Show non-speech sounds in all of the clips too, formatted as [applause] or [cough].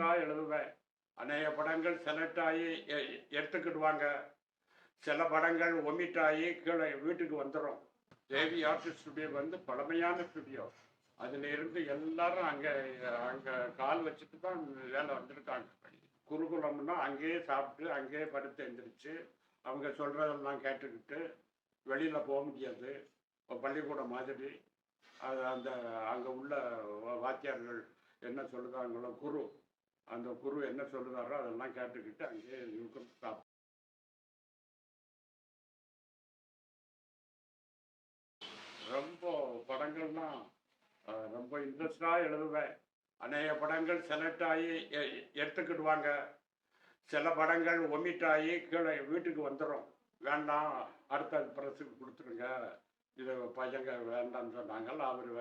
இன்ட்ரெஸ்டாக எழுதுவேன். அநேக படங்கள் செலக்ட் ஆகி எ- எடுத்துக்கிடுவாங்க. சில படங்கள் ஒமிட் ஆகி கீழே வீட்டுக்கு வந்துடும் தேவி ஆர்டிஸ்ட் ஸ்டுடியோ வந்து பழமையான ஸ்டுடியோ. அதில் இருந்து எல்லாரும் அங்கே அங்கே கால் வச்சுட்டு தான் வேலை வந்திருக்காங்க. குருகுலம்னா அங்கேயே சாப்பிட்டு அங்கேயே படுத்து எழுந்திரிச்சு அவங்க சொல்கிறதெல்லாம் கேட்டுக்கிட்டு வெளியில் போக முடியாது. பள்ளிக்கூடம் மாதிரி. அது அந்த அங்கே உள்ள வாத்தியார்கள் என்ன சொல்லுதாங்களோ குரு அந்த குரு என்ன சொல்லுதாரோ அதெல்லாம் கேட்டுக்கிட்டு அங்கேயே இருக்கும். சாப்பிட்டு ரொம்ப படங்கள்லாம் ரொம்ப இன்ட்ரெஸ்டாக எழுதுவேன். அநேக படங்கள் செலக்ட் ஆகி எ- எடுத்துக்கிடுவாங்க. சில படங்கள் ஒமிட் ஆகி கீழே வீட்டுக்கு வந்துடும் வேண்டாம் அடுத்த ப்ரெஸ்ஸுக்கு கொடுத்துருங்க. இது பையங்க வேண்டாம்னு சொன்னாங்க அவர்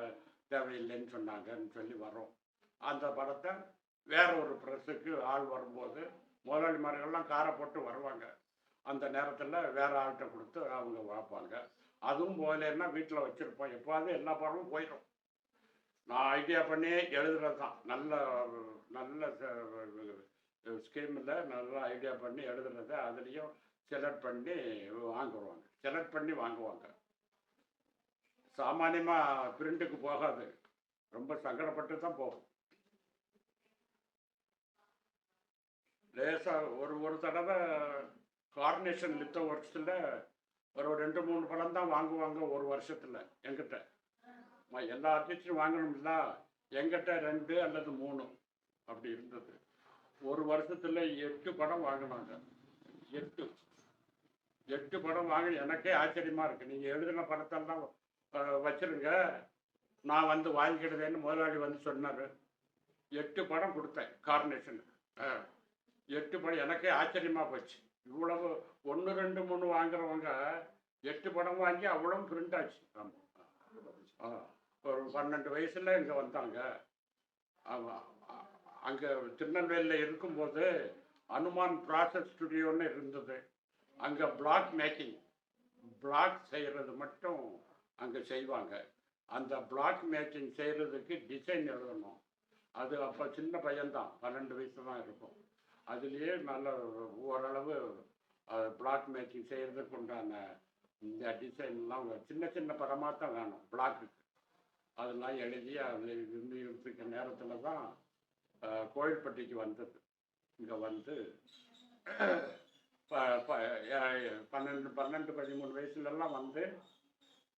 தேவையில்லைன்னு சொன்னாங்கன்னு சொல்லி வரோம் அந்த படத்தை வேற ஒரு ப்ரெஸ்ஸுக்கு ஆள் வரும்போது முதலாளிமார்கள்லாம் காரை போட்டு வருவாங்க. அந்த நேரத்தில் வேற ஆள்கிட்ட கொடுத்து அவங்க பார்ப்பாங்க அதுவும் போகலன்னா வீட்டில் வச்சுருப்போம். எப்போது எல்லா படமும் போயிடும். நான் ஐடியா பண்ணி எழுதுறது தான் நல்ல நல்ல ஸ்கீமில் நல்லா ஐடியா பண்ணி எழுதுறத அதுலேயும் செலக்ட் பண்ணி வாங்குவாங்க. செலக்ட் பண்ணி வாங்குவாங்க. சாமானியமாக பிரிண்ட்டுக்கு போகாது. ரொம்ப சங்கடப்பட்டு தான் போகும். லேசாக ஒரு ஒரு தடவை கார்னேஷன் லித்த ஒர்க்ஸில் ஒரு ரெண்டு மூணு படம் தான் வாங்குவாங்க ஒரு வருஷத்தில் எங்கிட்ட எல்லா ஆர்டிஸ்டும் வாங்கணும்ல எங்கிட்ட ரெண்டு அல்லது மூணு அப்படி இருந்தது. ஒரு வருஷத்தில் எட்டு படம் வாங்கினாங்க. எட்டு. எட்டு படம் வாங்கி எனக்கே ஆச்சரியமாக இருக்குது நீங்கள் எழுதின படத்தெல்லாம் வச்சுருங்க வச்சிருங்க. நான் வந்து வாங்கிக்கிடுவேன்னு முதலாளி வந்து சொன்னார். எட்டு படம் கொடுத்தேன் கார்னேஷன் எட்டு படம் எனக்கே ஆச்சரியமா போச்சு. இவ்வளவு ஒன்று ரெண்டு மூணு வாங்குறவங்க எட்டு படம் வாங்கி அவ்வளவு பிரிண்ட் ஆச்சு. ஆமாம் ஆ ஒரு பன்னெண்டு வயசில் இங்கே வந்தாங்க. ஆமாம் அங்கே திருநெல்வேலியில் இருக்கும்போது அனுமான் ப்ராசஸ் ஸ்டுடியோன்னு இருந்தது. அங்கே பிளாக் மேக்கிங் பிளாக் செய்கிறது மட்டும் அங்கே செய்வாங்க. அந்த பிளாக் மேக்கிங் செய்கிறதுக்கு டிசைன் எழுதணும். அது அப்போ சின்ன பையன்தான் பன்னெண்டு வயசு தான் இருக்கும். அதுலேயே நல்ல ஓரளவு பிளாக் மேக்கிங் செய்கிறதுக்கு உண்டான இந்த டிசைன்லாம் சின்ன சின்ன படமாக தான் வேணும் பிளாக்குக்கு அதெல்லாம் எழுதி அதில் இருந்து இருக்கிற நேரத்தில் தான் கோயில்பட்டிக்கு வந்தது. இங்கே வந்து ப- பன்னெண்டு பன்னெண்டு பதிமூணு வயசுலலாம் வந்து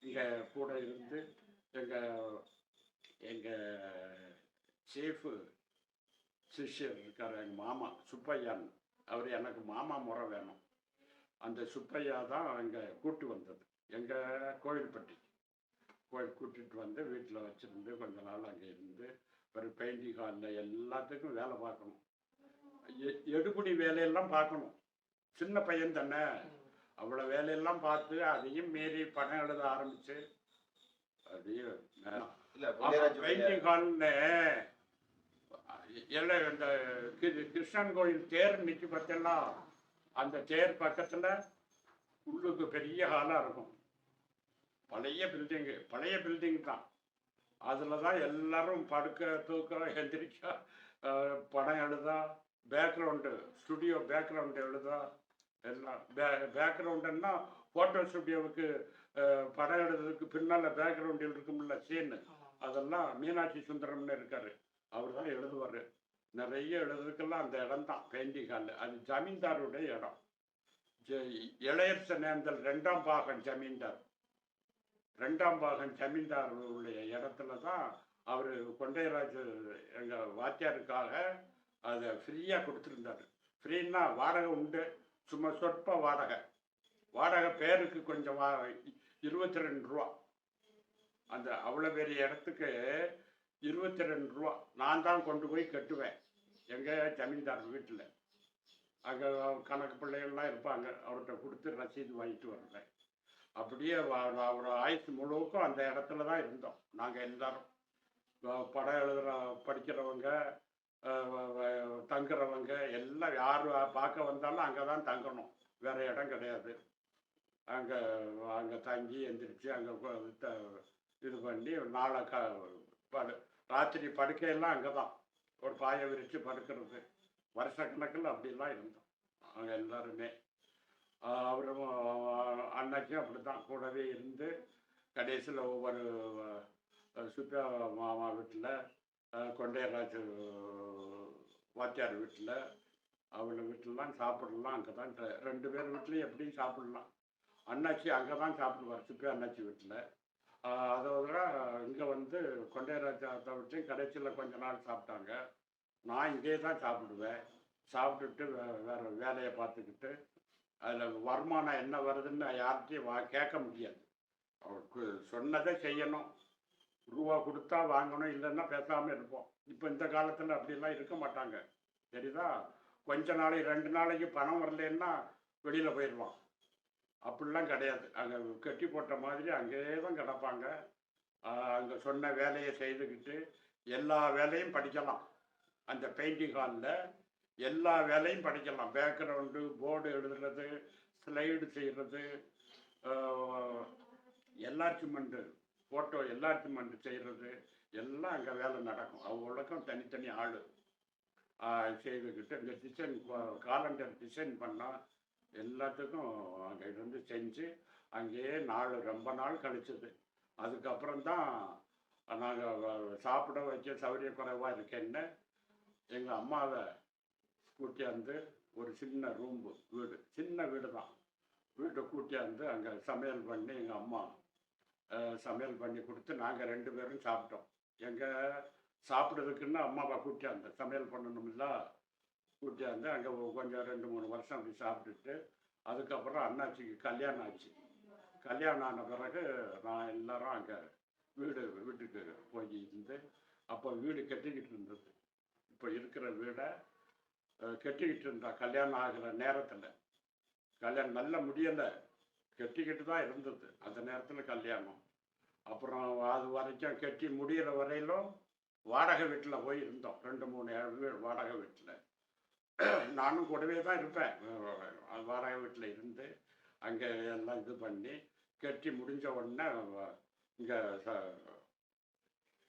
இங்கே கூட இருந்து எங்கள் எங்கள் சீஃபு சிஷ்யர் இருக்கார் எங்கள் மாமா சுப்பையான். அவர் எனக்கு மாமா முறை வேணும். அந்த சுப்பையா தான் இங்கே கூட்டு வந்தது. எங்கள் கோயில்பட்டி. கோயில் கூட்டிகிட்டு வந்து வீட்டில் வச்சுருந்து கொஞ்ச நாள் அங்கே இருந்து ஒரு பெயிண்டிங் ஹாலில் எல்லாத்துக்கும் வேலை பார்க்கணும். எ- எடுபிடி வேலையெல்லாம் பார்க்கணும். சின்ன பையன் தானே. அவ்வளோ வேலையெல்லாம் பார்த்து அதையும் மீறி படம் எழுத ஆரம்பிச்சு அதையும் பெயிண்டிங் ஹால்னு எல்லாம் இந்த கிருஷ்ணன் கோயில் தேர் நிற்கி பார்த்தெல்லாம் அந்த தேர் பக்கத்தில் உள்ளுக்கு பெரிய ஹாலாக இருக்கும். பழைய பில்டிங்கு பழைய பில்டிங் தான். அதில் தான் எல்லாரும் படுக்க தூக்க எந்திரிக்க படம் எழுதா பேக்ரவுண்டு ஸ்டுடியோ பேக்ரவுண்டு எழுதா எல்லாம் பே பேக்ரவுண்டுன்னா ஃபோட்டோ ஸ்டுடியோவுக்கு படம் எழுதுறதுக்கு பின்னால் பேக்ரவுண்ட் இருக்கும்ல சீனு அதெல்லாம் மீனாட்சி சுந்தரம்னு இருக்காரு. அவர் தான் எழுதுவார். நிறைய எழுதுறதுக்கெல்லாம் அந்த இடம் தான் பெயிண்டிங் அது ஜமீன்தாருடைய இடம். ஜெ- இளையரச ரெண்டாம் பாகன் ஜமீன்தார். ரெண்டாம் பாகன் ஜமீன்தாருடைய இடத்துல தான் அவர் கொண்டையராஜ் எங்கள் வாத்தியாருக்காக அதை ஃப்ரீயாக கொடுத்துருந்தாரு. ஃப்ரீன்னா வாடகை உண்டு. சும்மா சொற்ப வாடகை. வாடகை பேருக்கு கொஞ்சம் வா இருபத்தி ரெண்டு ரூபா. அந்த அவ்வளோ பெரிய இடத்துக்கு இருபத்தி ரெண்டு ரூபா. நான் தான் கொண்டு போய் கட்டுவேன். எங்கள் ஜமீன்தார் வீட்டில். அங்கே கணக்கு பிள்ளைகள்லாம் இருப்பாங்க. அவர்கிட்ட கொடுத்து ரசீது வாங்கிட்டு வருவேன் அப்படியே வ- அவர் ஆயுசு முழுவதுக்கும் அந்த இடத்துல தான் இருந்தோம். நாங்கள் எல்லாரும். படம் எழுதுகிற படிக்கிறவங்க தங்குறவங்க எல்லாம் யார் பார்க்க வந்தாலும் அங்கே தான் தங்கணும். வேறு இடம் கிடையாது. அங்கே அங்கே தங்கி எந்திரிச்சு அங்கே இது பண்ணி நாளை க படு ராத்திரி படுக்கையெல்லாம் அங்கே தான் ஒரு பாயை விரித்து படுக்கிறது. வருஷக்கணக்கில் அப்படிலாம் இருந்தோம். நாங்கள் எல்லாருமே. அவரும் அன்னைக்கும் அண்ணாச்சியும் அப்படி தான் கூடவே இருந்து கடைசியில் ஒவ்வொரு சுப்பியா மாமா வீட்டில் கொண்டையராஜ் வாத்தியார் வீட்டில் அவங்க வீட்டிலலாம் சாப்பிடலாம். அங்கே தான் ரெண்டு பேர் வீட்லேயும் எப்படியும் சாப்பிடலாம். அண்ணாச்சி அங்கே தான் சாப்பிடுவார். சுப்பியா அண்ணாச்சி வீட்டில் அதோட இங்கே வந்து கொண்டையராஜா வீட்லையும் கடைசியில் கொஞ்ச நாள் சாப்பிட்டாங்க. நான் இங்கே தான் சாப்பிடுவேன். சாப்பிட்டுட்டு வே வேறு வேலையை பார்த்துக்கிட்டு அதில் வருமானம் என்ன வருதுன்னு யார்கிட்டையும் வா கேட்க முடியாது. அவருக்கு சொன்னதை செய்யணும். ரூபா கொடுத்தா வாங்கணும் இல்லைன்னா பேசாமல் இருப்போம். இப்போ இந்த காலத்தில் அப்படிலாம் இருக்க மாட்டாங்க. சரிதா கொஞ்ச நாளைக்கு ரெண்டு நாளைக்கு பணம் வரலன்னா வெளியில் போயிடுவான். அப்படிலாம் கிடையாது. அங்கே கட்டி போட்ட மாதிரி அங்கேயே தான் கிடப்பாங்க. அங்கே சொன்ன வேலையை செய்துக்கிட்டு எல்லா வேலையும் படிக்கலாம். அந்த பெயிண்டிங் ஹாலில் எல்லா வேலையும் படிக்கலாம். பேக்ரவுண்டு போர்டு எழுதுறது ஸ்லைடு செய்கிறது எல்லார்ச்சுமெண்ட்டு ஃபோட்டோ எல்லார்ச்சுமெண்ட் செய்கிறது எல்லாம் அங்கே வேலை நடக்கும். அவ்வளோக்கும் தனித்தனி ஆள். செய்துக்கிட்டு இந்த டிசைன் காலண்டர் டிசைன் பண்ணால் எல்லாத்துக்கும் அங்கே இருந்து செஞ்சு அங்கேயே நாள் ரொம்ப நாள் கழிச்சது. அதுக்கப்புறம்தான் நாங்கள் சாப்பிட வைக்க சௌகரிய குறைவாக இருக்கேன்னு எங்கள் அம்மாவை கூட்டியாந்து ஒரு சின்ன ரூம்பு வீடு சின்ன வீடு தான். வீட்டை கூட்டியாந்து அங்கே சமையல் பண்ணி எங்கள் அம்மா சமையல் பண்ணி கொடுத்து நாங்கள் ரெண்டு பேரும் சாப்பிட்டோம். எங்கள் சாப்பிட்றதுக்குன்னு அம்மாவை கூட்டியாந்து சமையல் பண்ணணும்ல கூட்டியாந்து அங்கே கொஞ்சம் ரெண்டு மூணு வருஷம் அப்படி சாப்பிட்டுட்டு அதுக்கப்புறம் அண்ணாச்சிக்கு கல்யாணம் ஆச்சு. கல்யாணம் ஆன பிறகு நான் எல்லாரும் அங்கே வீடு வீட்டுக்கு போய் இருந்து அப்போ வீடு கட்டிக்கிட்டு இருந்தது. இப்போ இருக்கிற வீடை கட்டிக்கிட்டு இருந்தா கல்யாணம் ஆகிற நேரத்தில் கல்யாணம் நல்ல முடியலை கட்டிக்கிட்டு தான் இருந்தது. அந்த நேரத்தில் கல்யாணம். அப்புறம் அது வரைக்கும் கட்டி முடியிற வரையிலும் வாடகை வீட்டில் போய் இருந்தோம். ரெண்டு மூணு வாடகை வீட்டில். [clears throat] நானும் கூடவே தான் இருப்பேன். வாடகை வீட்டில் இருந்து அங்கே எல்லாம் இது பண்ணி கட்டி முடிஞ்ச உடனே இங்கே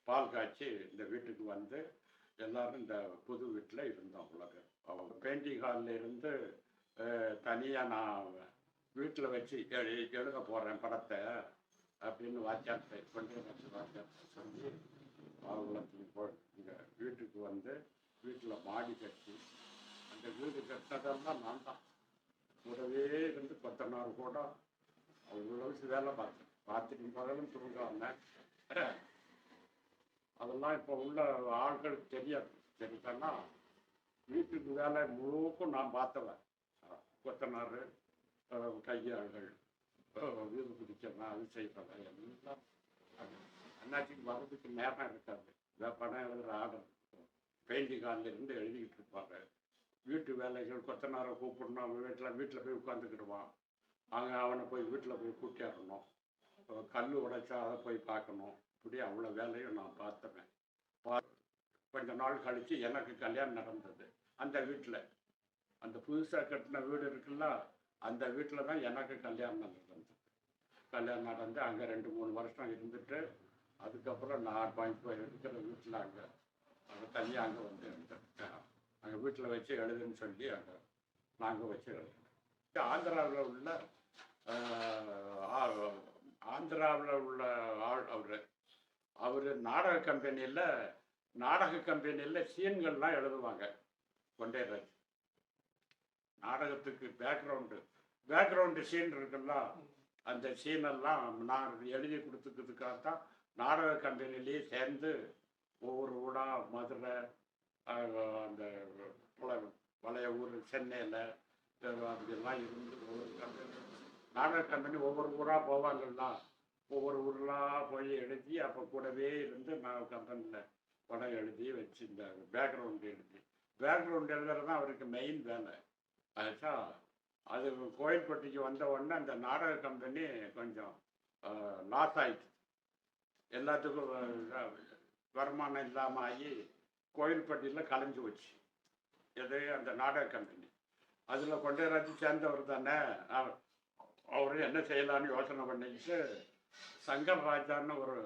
பால் காய்ச்சி இந்த வீட்டுக்கு வந்து எல்லாரும் இந்த புது வீட்டில் இருந்தோம் உலக. அவங்க பெயிண்டிங் ஹாலில் இருந்து தனியாக நான் வீட்டில் வச்சு எழு எழுத போகிறேன் படத்தை அப்படின்னு வாத்தியார்த்தை கொண்டு வச்சு வாத்தியார்த்தை சொல்லி அவங்களுக்கு போ இங்கே வீட்டுக்கு வந்து வீட்டில் மாடி கட்டி இந்த வீடு கட்டதெல்லாம் நான் தான். கூடவே இருந்து பத்தனாறு கூட. அவ்வளவு வேலை பார்த்தேன் பார்த்துட்டு பகலும் தூங்காம. அதெல்லாம் இப்போ உள்ள ஆட்களுக்கு தெரியாது. தெரியுதுன்னா வீட்டுக்கு வேலை முழுக்கும் நான் பார்த்தவன் கொத்தனார் கையாள்கள் வீடு பிடிச்சவன் அது செய்கிறவன் எல்லாம். அண்ணாச்சிக்கு வர்றதுக்கு நேரம் இருக்காது. வே- எழுதுகிற ஆர்டர் பெயிண்டிங் ஹாலில் இருந்து எழுதிக்கிட்டு இருப்பாங்க. வீட்டு வேலைகள் கொத்தனாரை கூப்பிடணும். அவன் வீட்டில் வீட்டில் போய் உட்காந்துக்கிடுவான் அங்கே அவனை போய் வீட்டில் போய் கூட்டிடணும் கல் உடைச்சா அதை போய் பார்க்கணும். இப்படி அவ்வளோ வேலையும் நான் பார்த்தவன். பா கொஞ்ச நாள் கழித்து எனக்கு கல்யாணம் நடந்தது. அந்த வீட்டில். அந்த புதுசாக கட்டின வீடு இருக்குல்ல அந்த வீட்டில் தான் எனக்கு கல்யாணம் நடந்தது. கல்யாணம் நடந்து அங்கே ரெண்டு மூணு வருஷம் இருந்துட்டு அதுக்கப்புறம் நான் பாயிண்ட் போய் இருக்கிற வீட்டில் அங்கே அங்கே தனியாக அங்கே வந்து இருந்துட்டேன். அங்கே வீட்டில் வச்சு எழுதுன்னு சொல்லி அங்கே நாங்கள் வச்சு எழுதுனோம். ஆந்திராவில் உள்ள ஆந்திராவில் உள்ள ஆள் அவர். அவர் நாடக கம்பெனியில் நாடக கம்பெனியில் சீன்கள்லாம் எழுதுவாங்க. கொண்டேராஜ் நாடகத்துக்கு பேக்ரவுண்டு பேக்ரவுண்டு சீன் இருக்குல்ல அந்த சீனெல்லாம் நான் எழுதி கொடுத்துக்கிறதுக்காக தான் நாடக கம்பெனிலேயே சேர்ந்து ஒவ்வொரு ஊடாக மதுரை அந்த பழைய ஊர் சென்னையில் அப்படிலாம் இருந்து ஒவ்வொரு கம்பெனி. நாடக கம்பெனி ஒவ்வொரு ஊராக போவாங்கல்ல. ஒவ்வொரு ஊர்லாம் போய் எழுதி அப்போ கூடவே இருந்து நான் கம்பெனியில் படம் எழுதி வச்சு இந்த எழுதி. பேக்ரவுண்ட் எழுதுறது தான் அவருக்கு மெயின் வேலை. ஆச்சா? அது கோயில்பட்டிக்கு வந்த உடனே அந்த நாடக கம்பெனி கொஞ்சம் லாஸ் ஆயிடுச்சு. எல்லாத்துக்கும் வருமானம் இல்லாமல் ஆகி கோயில்பட்டியில் கலைஞ்சு வச்சு எது அந்த நாடக கம்பெனி அதில் கொண்டேராஜி சேர்ந்தவர் தானே அவர் என்ன செய்யலாம்னு யோசனை பண்ணிக்கிட்டு சங்கர் ராஜான்னு ஒரு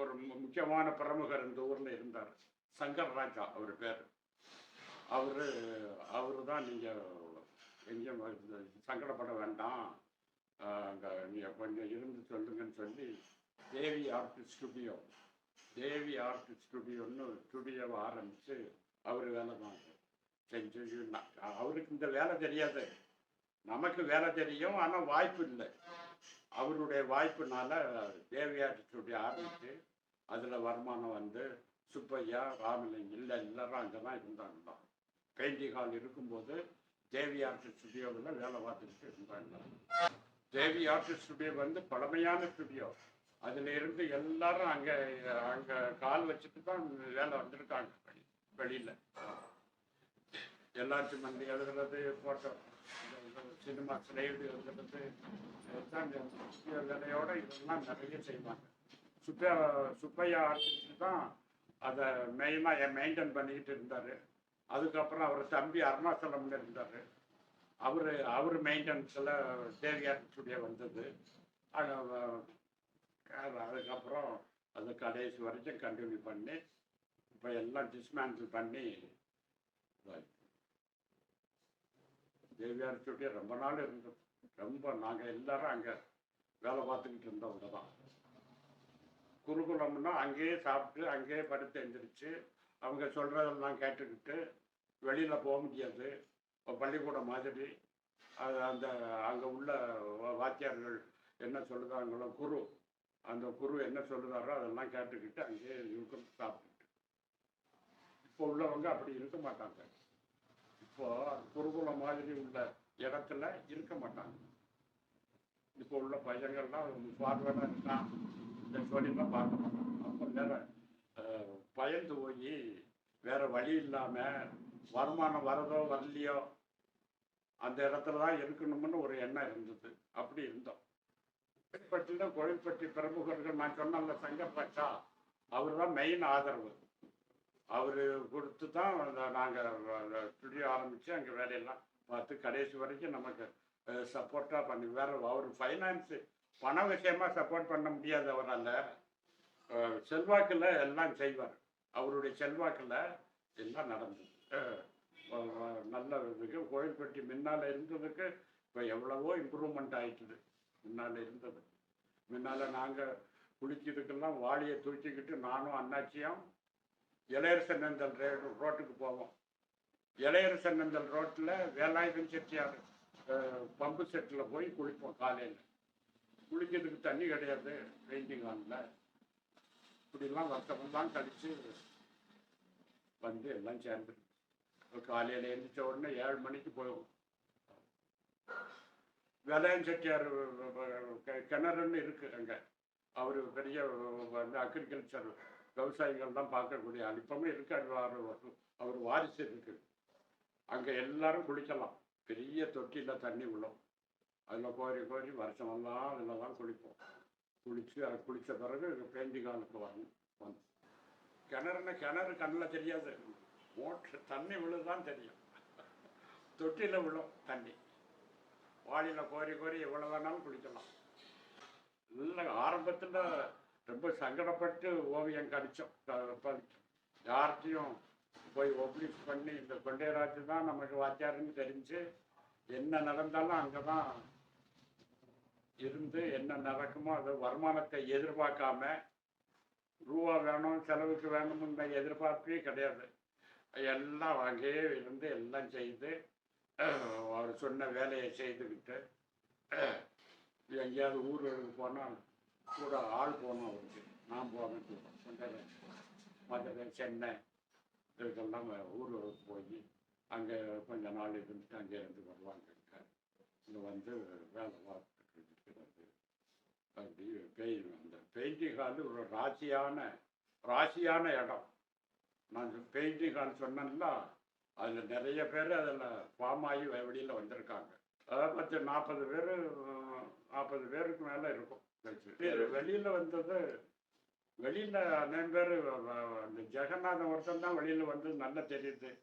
ஒரு முக்கியமான பிரமுகர் இந்த ஊரில் இருந்தார். சங்கர் ராஜா அவர் பேர். அவர் அவர் தான் நீங்கள் எங்கேயும் சங்கடப்பட வேண்டாம். அங்கே நீங்கள் கொஞ்சம் இருந்து சொல்லுங்கன்னு சொல்லி Devi art studio Devi art ஸ்டுடியோன்னு ஸ்டுடியோவை ஆரம்பித்து அவர் வேலை தான். செஞ்சு நான் அவருக்கு இந்த வேலை தெரியாது. நமக்கு வேலை தெரியும் ஆனால் வாய்ப்பு இல்லை. அவருடைய வாய்ப்புனால தேவி ஆர்ட் ஸ்டுடியோ ஆரம்பித்து அதில் வருமானம் வந்து சுப்பையா ராமலிங்கம் இல்லை எல்லாரும் அங்கே தான் இருந்தாங்க பெயிண்டிங் ஹால் இருக்கும்போது தேவி ஆர்ட் ஸ்டுடியோவில் வேலை பார்த்துக்கிட்டு இருந்தாங்க தேவி ஆர்ட் ஸ்டுடியோ வந்து பழமையான ஸ்டுடியோ அதில் இருந்து எல்லாரும் அங்கே அங்கே கால் வச்சுட்டு தான் வேலை வந்திருக்காங்க. வெளி வெளியில். எல்லாத்தையும் வந்து எழுதுறது ஃபோட்டோ சினிமா ஸ்லைடு எழுதுறது இதுதான் இந்த வேலையோட இதெல்லாம் நிறைய செய்வாங்க. சுப்பையா சுப்பையா ஆர்டிஸ்ட் தான் அதை மெயினாக மெயின்டைன் பண்ணிக்கிட்டு இருந்தார். அதுக்கப்புறம் அவர் தம்பி அருணாச்சலம்னு இருந்தார். அவர் அவர் மெயின்டெனன்ஸில் தேவியார் ஸ்டுடியோ வந்தது அதுக்கப்புறம் அது கடைசி வரைக்கும் கண்டினியூ பண்ணி இப்போ எல்லாம் டிஸ்மேண்டில் பண்ணி தேவியார் சுட்டி ரொம்ப நாள் இருந்தது. ரொம்ப நாங்கள் எல்லாரும் அங்கே வேலை பார்த்துக்கிட்டு இருந்தவங்க தான். குருகுலம்னா அங்கேயே சாப்பிட்டு அங்கேயே படுத்து எழுந்திரிச்சு அவங்க சொல்கிறதெல்லாம் கேட்டுக்கிட்டு வெளியில் போக முடியாது. பள்ளிக்கூடம் மாதிரி அது அந்த அங்கே உள்ள வாத்தியார்கள் என்ன சொல்கிறாங்களோ குரு அந்த குரு என்ன சொல்லுதாரோ அதெல்லாம் கேட்டுக்கிட்டு அங்கேயே இருக்கும் சாப்பிட்டுட்டு இப்போ உள்ளவங்க அப்படி இருக்க மாட்டாங்க. இப்போ குருகுலம் மாதிரி உள்ள இடத்துல இருக்க மாட்டாங்க. இப்போ உள்ள பையங்கள்லாம் பார்வையாக இருக்கான் இந்த தொழிலாம் பார்க்க மாட்டாங்க அப்போ வேற பயந்து போய் வேற வழி இல்லாமல் வருமானம் வரதோ வரலையோ அந்த இடத்துல தான் இருக்கணும்னு ஒரு எண்ணம் இருந்தது. அப்படி இருந்தோம். கோயில்பட்டியில் கோயில்பட்டி பிரமுகர்கள் நான் சொன்ன சங்கர் பச்சா அவர் தான் மெயின் ஆதரவு. அவர் கொடுத்து தான் நாங்கள் ஸ்டுடியோ ஆரம்பித்து அங்கே வேலையெல்லாம் பார்த்து கடைசி வரைக்கும் நமக்கு சப்போர்ட்டாக பண்ணி வேற அவர் ஃபைனான்ஸு பண விஷயமா சப்போர்ட் பண்ண முடியாது அவரால். செல்வாக்கில் எல்லாம் செய்வார். அவருடைய செல்வாக்கில் எல்லாம் நடந்தது. நல்ல இதுக்கு கோயில்பட்டி முன்னால் இருந்ததுக்கு இப்போ எவ்வளவோ இம்ப்ரூவ்மெண்ட் ஆயிட்டுது. முன்னால் இருந்தது. முன்னால் நாங்கள் குளிக்கிறதுக்கெல்லாம் வாளியை தூக்கிக்கிட்டு நானும் அண்ணாச்சியும் இளையரசனந்தல் ரே ரோட்டுக்கு போவோம். இளையரசனந்தல் ரோட்டில் வேலாயுதம் செட்டியார் பம்பு செட்டில் போய் குளிப்போம் காலையில். குளிக்கிறதுக்கு தண்ணி கிடையாது பெயிண்டிங் ஹாலில். இப்படிலாம் வருத்தமெல்லாம் கழித்து வந்து எல்லாம் சேர்ந்து. காலையில் எழுந்திரிச்ச உடனே ஏழு மணிக்கு போயிடும் வேலையன் செட்டியார் கிணறுன்னு இருக்கு அங்கே. அவர் பெரிய வந்து அக்ரிகல்ச்சர் விவசாயிகள் தான் பார்க்கக்கூடிய ஆள் இப்பவும் இருக்காரு அவர் அவர் வாரிசு இருக்கு. அங்கே எல்லாரும் குளிக்கலாம். பெரிய தொட்டியில் தண்ணி விழும். அதில் கோரி கோரி வருஷமெல்லாம் அதில் தான் குளிப்போம். குளித்து அது குளித்த பிறகு பெயிண்டிங் காலுக்கு வரணும் வந்து கிணறுனா கிணறு கண்ணில் தெரியாது. மோட்ரு தண்ணி விழுதான் தெரியும். தொட்டியில் விழும் தண்ணி. வாளியில் கோரி கோரி எவ்வளோ வேணாலும் குளிக்கலாம் இல்லை ஆரம்பத்தில் ரொம்ப சங்கடப்பட்டு ஓவியம் கடித்தோம் யார்கிட்டையும் போய் ஒப்ளிஷ் பண்ணி இந்த கொண்டையராஜ் தான் நமக்கு வாத்தியாருன்னு தெரிஞ்சு என்ன நடந்தாலும் அங்கே தான் இருந்து என்ன நடக்குமோ அது வருமானத்தை எதிர்பார்க்காம ரூபா வேணும் செலவுக்கு வேணும்னு எதிர்பார்ப்பே கிடையாது. எல்லாம் அங்கேயே இருந்து எல்லாம் செய்து அவர் சொன்ன வேலையை செய்துக்கிட்டு எங்கேயாவது ஊர்களுக்கு போனால் கூட ஆள் போகணும் அவருக்கு. நான் போவேன் கூட மதுரை சென்னை. இதுக்கெல்லாம் ஊர்களுக்கு போய் அங்கே கொஞ்ச நாள் இருந்துட்டு அங்கே இருந்து வருவாங்க இங்கே வந்து வேலை பார்த்துட்டு இருக்கிறது அப்படி பெயில் அந்த பெயிண்டிங் ஹால் ஒரு ராசியான ராசியான இடம். நான் பெயிண்டிங் ஹால் சொன்னேன்ல அதில் நிறைய பேர் அதில் ஃபார்ம் ஆகி வெளியில் வந்திருக்காங்க. அதாவது பத்து நாற்பது பேர் நாற்பது பேருக்கு மேலே இருக்கும். வெளியில் வந்தது வெளியில் அநேக பேர் அந்த ஜெகநாதன் ஒருத்தன் தான் வெளியில் வந்து நல்லா தெரியுது.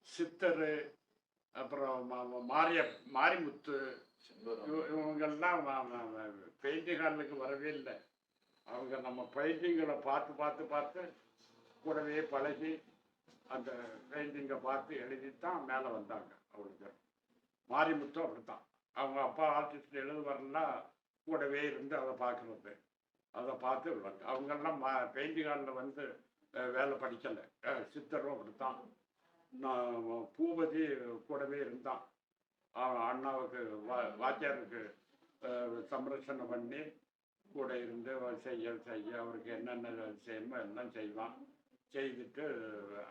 சித்தர் அப்புறம் மா- மாரிய மாரிமுத்து இவ- இவங்கெல்லாம் பெயிண்டிங் ஹாலுக்கு வரவே இல்லை. அவங்க நம்ம பெயிண்டிங்களை பார்த்து பார்த்து பார்த்து கூடவே பழகி அந்த பெயிண்டிங்கை பார்த்து எழுதி தான் மேலே வந்தாங்க அவளுக்கு மாரிமுத்தும் அப்படித்தான். அவங்க அப்பா ஆர்டிஸ்ட் எழுதுவாருன்னா கூடவே இருந்து அதை பார்க்குறது. அதை பார்த்து விடுவாங்க அவங்கெல்லாம் மா பெயிண்டிங் ஹாலில் வந்து வேலை படிக்கலை. சித்தரும் அப்படித்தான். நான் பூபதி கூடவே இருந்தான். அண்ணாவுக்கு வா வாத்தியாருக்கு அஹ், சம்ரட்சணை பண்ணி கூட இருந்து செய்ய செய்ய அவருக்கு என்னென்ன செய்யணுமோ எல்லாம் செய்வான். செய்துட்டு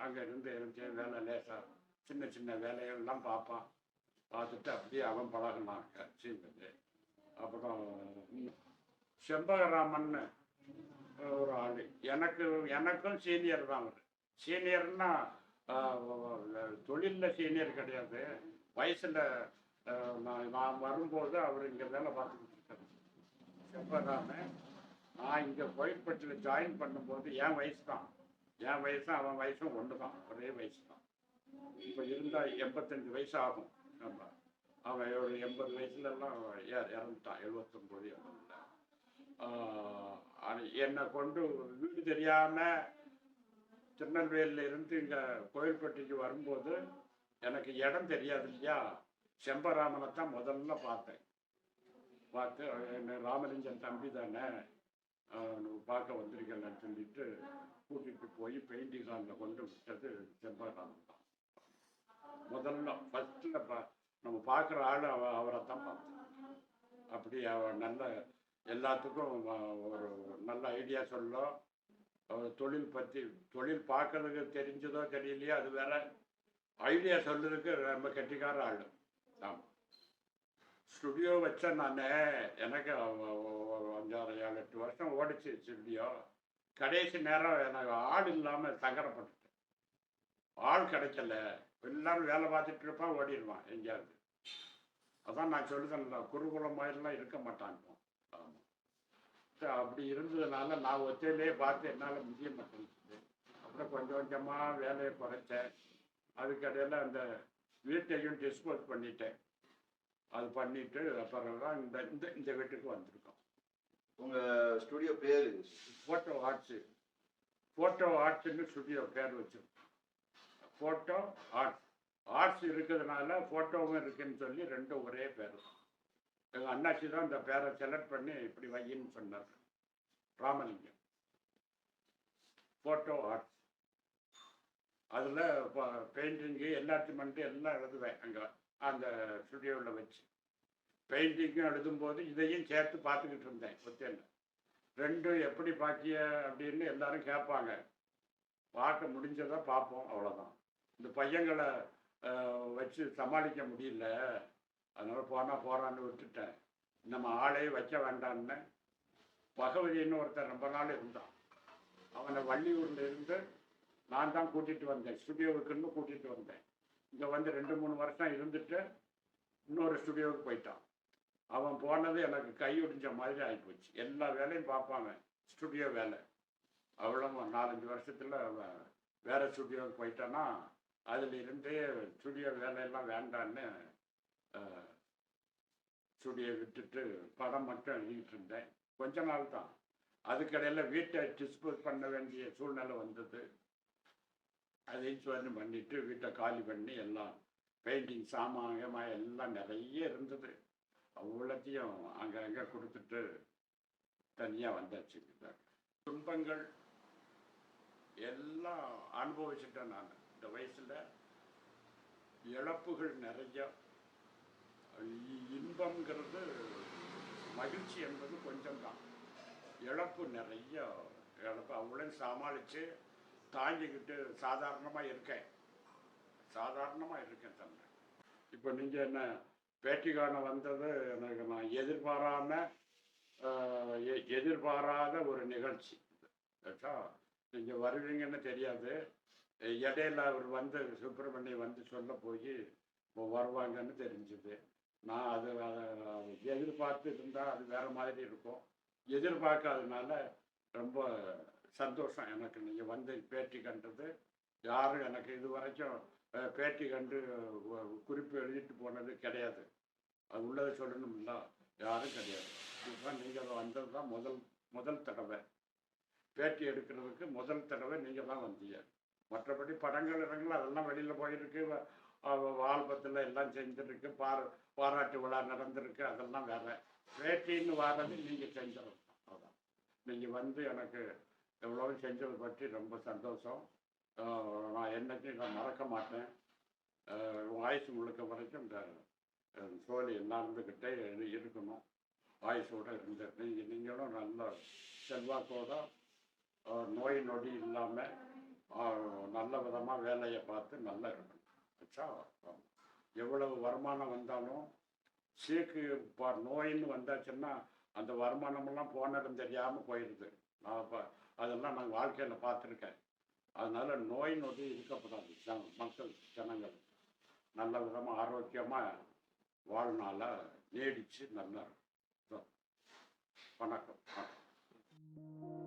அங்கே இருந்து இருந்து வேலை லேசாக சின்ன சின்ன வேலைகள்லாம் பார்ப்பான். பார்த்துட்டு அப்படியே அவன் பழகினாங்க சீமது அப்புறம் செம்பகராமன் ஒரு ஆள். எனக்கு எனக்கும் சீனியர் தான் அவர். சீனியர்னா தொழிலில் சீனியர் கிடையாது. வயசில் நான் நான் வரும்போது அவர் இங்கே வேலை பார்த்துக்கிட்டு இருக்காரு. செம்பகராமன் நான் இங்கே கோயில்பட்டியில் ஜாயின் பண்ணும்போது என் வயசு தான். என் வயசும் அவன் வயசும் ஒன்று தான் ஒரே வயசு தான் இப்போ இருந்தால் எண்பத்தஞ்சு வயசு ஆகும் நம்ம அவன் ஒரு எண்பது வயசுலலாம் இற- இறந்துட்டான். எழுபத்தொம்போது எண்பதுல. என்னை கொண்டு வீடு தெரியாமல் திருநெல்வேலியில் இருந்து இங்கே கோயில்பட்டிக்கு வரும்போது எனக்கு இடம் தெரியாது இல்லையா? செம்பராமனை தான் முதல்ல பார்த்தேன். பார்த்து என்ன ராமலிங்கம் தம்பி தானே பார்க்க வந்திருக்கேன்னு சொல்லிட்டு கூட்டிகிட்டு போய் பெயிண்டிங் ஹாலில் கொண்டு விட்டது செம்பராமன் தான். முதல்ல ஃபஸ்ட்டில் பா நம்ம பார்க்குற ஆள் அவ அவரை தான் பார்த்தோம் அப்படி அவ நல்ல எல்லாத்துக்கும் ஒரு நல்ல ஐடியா சொல்ல அவர் தொழில் பற்றி தொழில் பார்க்கறதுக்கு தெரிஞ்சதோ தெரியலையோ அது வேற ஐடியா சொல்றதுக்கு ரொம்ப கெட்டிக்கார ஆள். ஆமாம் ஸ்டுடியோ வச்சேன் நான் எனக்கு அஞ்சாறு ஏழு எட்டு வருஷம் ஓடிச்சு ஸ்டுடியோ. கடைசி நேரம் எனக்கு ஆள் இல்லாமல் சங்கடப்பட்டுட்டேன். ஆள் கிடைக்கல. எல்லாரும் வேலை பார்த்துட்டு இருப்பான் ஓடிடுவான் எங்கேயாவது. அதான் நான் சொல்லுதேன்ல குருகுலம் மாதிரிலாம் இருக்க மாட்டான் ஆமாம் சரி, அப்படி இருந்ததுனால நான் ஒத்தையிலே பார்த்து என்னால் முடிய மாட்டேங்குது. அப்புறம் கொஞ்சம் கொஞ்சமாக வேலையை குறைச்சேன். அதுக்கடையில் அந்த வீட்டையும் டிஸ்போஸ் பண்ணிட்டேன். அது பண்ணிட்டு அப்புறம் தான் இந்த இந்த இந்த வீட்டுக்கு வந்திருக்கோம். உங்க ஸ்டுடியோ பேரு? ஃபோட்டோ ஆர்ட்ஸு ஃபோட்டோ ஆர்ட்ஸ்னு ஸ்டுடியோ பேர் வச்சிருக்கோம். ஃபோட்டோ ஆர்ட்ஸ் ஆர்ட்ஸ் இருக்கிறதுனால ஃபோட்டோவும் இருக்குன்னு சொல்லி ரெண்டும் ஒரே பேர். எங்கள் அண்ணாச்சி தான் இந்த பேரை செலக்ட் பண்ணி இப்படி வையின்னு சொன்னார். ராமலிங்கம். ஃபோட்டோ ஆர்ட்ஸ் அதில் இப்போ பெயிண்டிங்கு எல்லாத்தையும் பண்ணிட்டு எல்லாம் எழுதுவேன் அங்கே. அந்த ஸ்டுடியோவில் வச்சு. பெயிண்டிங்கும் எழுதும்போது இதையும் சேர்த்து பார்த்துக்கிட்டு இருந்தேன் ஒத்தேன்னு ரெண்டும் எப்படி பாக்கிய அப்படின்னு எல்லாரும் கேட்பாங்க. பார்க்க முடிஞ்சதை பார்ப்போம் அவ்வளோதான் இந்த பையங்களை வச்சு சமாளிக்க முடியல. அதனால் போனால் போகிறான்னு விட்டுட்டேன். நம்ம ஆளே வைக்க வேண்டான்னு பகவதின்னு ஒருத்தர் ரொம்ப நாள் இருந்தான். அவனை வள்ளியூர்ல இருந்து நான் தான் கூட்டிகிட்டு வந்தேன் ஸ்டுடியோவுக்குன்னு கூட்டிகிட்டு வந்தேன். இங்கே வந்து ரெண்டு மூணு வருஷம் இருந்துட்டு இன்னொரு ஸ்டுடியோவுக்கு போயிட்டான். அவன் போனது எனக்கு கை ஒடிஞ்ச மாதிரி ஆகிப்போச்சு எல்லா வேலையும் பார்ப்பாங்க ஸ்டுடியோ வேலை. அவ்வளோ நாலஞ்சு வருஷத்தில் அவன் வேற ஸ்டுடியோவுக்கு போயிட்டான்னா அதில் இருந்தே ஸ்டுடியோ வேலையெல்லாம் வேண்டான்னு ஸ்டுடியோ விட்டுட்டு படம் மட்டும் எழுதிட்டு இருந்தேன். கொஞ்ச நாள் தான். அதுக்கடையில் வீட்டை டிஸ்போஸ் பண்ண வேண்டிய சூழ்நிலை வந்தது. அதையும் சொல்லி பண்ணிட்டு வீட்டை காலி பண்ணி எல்லாம் பெயிண்டிங் சாமான் எல்லாம் நிறைய இருந்தது. அவ்வளோத்தையும் அங்கே அங்கே கொடுத்துட்டு தனியாக வந்தாச்சு துன்பங்கள் எல்லாம் அனுபவிச்சுட்டேன் நான். இந்த வயசில் இழப்புகள் நிறைய. இ- மகிழ்ச்சி என்பது கொஞ்சம்தான். இழப்பு நிறைய இழப்பு. அவ்வளோ சமாளித்து தாங்கிக்கிட்டு சாதாரணமாக இருக்கேன். சாதாரணமாக இருக்கேன் தம்பி. இப்போ நீங்கள் என்ன பேட்டி காண வந்தது எனக்கு நான் எதிர்பாராம எ- எதிர்பாராத ஒரு நிகழ்ச்சி. ஆச்சா நீங்கள் வருவீங்கன்னு தெரியாது. இடையில அவர் வந்து சுப்பிரமணியம் வந்து சொல்ல போய் வருவாங்கன்னு தெரிஞ்சுது. நான் அது அதை எதிர்பார்த்து இருந்தால் அது வேற மாதிரி இருக்கும். எதிர்பார்க்காதனால ரொம்ப சந்தோஷம் எனக்கு. நீங்கள் வந்து பேட்டி கண்டது யாரும் எனக்கு இது வரைக்கும் பேட்டி கண்டு குறிப்பு எழுதிட்டு போனது கிடையாது. அது உள்ளதை சொல்லணும்னா யாரும் கிடையாது. இதுதான் நீங்கள் வந்தது தான் முதல் முதல் தடவை. பேட்டி எடுக்கிறதுக்கு முதல் தடவை நீங்கள் தான் வந்தீங்க. மற்றபடி படங்கள் இடங்கள் அதெல்லாம் வெளியில் போயிருக்கு. வ- ஆல்பத்தில் எல்லாம் செஞ்சுருக்கு. பார் பாராட்டு விழா நடந்திருக்கு. அதெல்லாம் வேற. பேட்டின்னு வர்றது நீங்கள் செஞ்சிடணும் அதான் நீங்கள் வந்து எனக்கு எவ்வளோ செஞ்சதை பற்றி ரொம்ப சந்தோஷம். நான் என்னைக்கும் நான் மறக்க மாட்டேன். வாய்ஸ் முழுக்க வரைக்கும் இந்த சோழி நடந்துக்கிட்டே இருக்கணும். வாய்ஸோடு இருந்து நீங்கள் நீங்களும் நல்ல செல்வாக்கோட நோய் நொடி இல்லாமல் நல்ல விதமாக வேலையை பார்த்து நல்லா இருக்கணும். வச்சா எவ்வளவு வருமானம் வந்தாலும் சீக்கு இப்போ நோயின்னு வந்தாச்சுன்னா அந்த வருமானமெல்லாம் போனதும் தெரியாமல் போயிடுது நான் இப்போ அதெல்லாம் நாங்கள் வாழ்க்கையில் பார்த்துருக்கேன். அதனால் நோய் நொடி இருக்கக்கூடாது ஜன- மக்கள் ஜனங்கள் நல்ல விதமாக ஆரோக்கியமாக வாழ்நாள நீடிச்சு நல்லா வணக்கம் வணக்கம்.